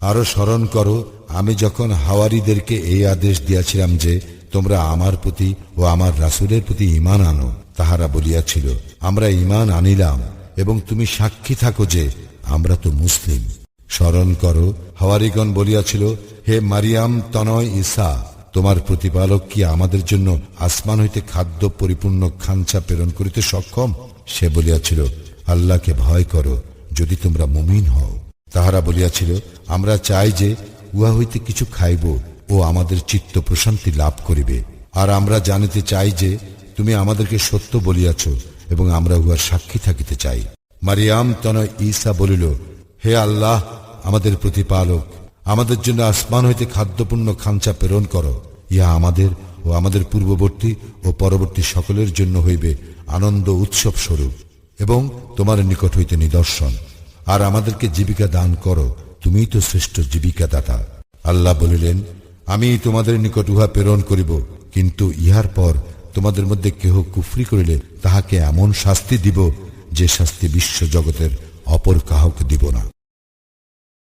আরও স্মরণ করো, আমি যখন হাওয়ারিদেরকে এই আদেশ দিয়াছিলাম যে, তোমরা আমার প্রতি ও আমার রাসূলের প্রতি ঈমান আনো, তাহারা বলিয়াছিল, আমরা ঈমান আনিলাম, এবং তুমি সাক্ষী থাকো যে, আমরা তো মুসলিম। স্মরণ করো, হাওয়ারিগণ বলিয়াছিল, হে মারিয়াম তনয় ঈসা, তোমার প্রতিপালক কি আমাদের জন্য আসমান হইতে খাদ্য পরিপূর্ণ খাঞ্চা প্রেরণ করিতে সক্ষম? সে বলিয়াছিল, আল্লাহকে ভয় করো, যদি তোমরা মুমিন হও। তাহারা বলিয়াছিল, আমরা চাই যে উহা হইতে কিছু খাইব ও আমাদের চিত্ত প্রশান্তি লাভ করিবে। আর আমরা জানিতে চাই যে তুমি আমাদেরকে সত্য বলিয়াছ এবং আমরা উহার সাক্ষী থাকিতে চাই। মারিয়াম তনয় ঈসা বলিল, হে আল্লাহ, আমাদের প্রতিপালক, আমাদের জন্য আসমান হইতে খাদ্যপূর্ণ খাঞ্চা প্রেরণ করো। ইহা আমাদের ও আমাদের পূর্ববর্তী ও পরবর্তী সকলের জন্য হইবে আনন্দ উৎসব স্বরূপ এবং তোমার নিকট হইতে নিদর্শন। আর আমাদেরকে জীবিকা দান করো, তুমিই তো শ্রেষ্ঠ জীবিকা দাতা আল্লাহ বলিলেন আমি তোমাদের নিকট উহা প্রেরণ করিব, কিন্তু ইহার পর তোমাদের মধ্যে কেহ কুফরি করিলে তাহাকে এমন শাস্তি দিব যে শাস্তি বিশ্ব জগতের অপর কাহকে দিব না।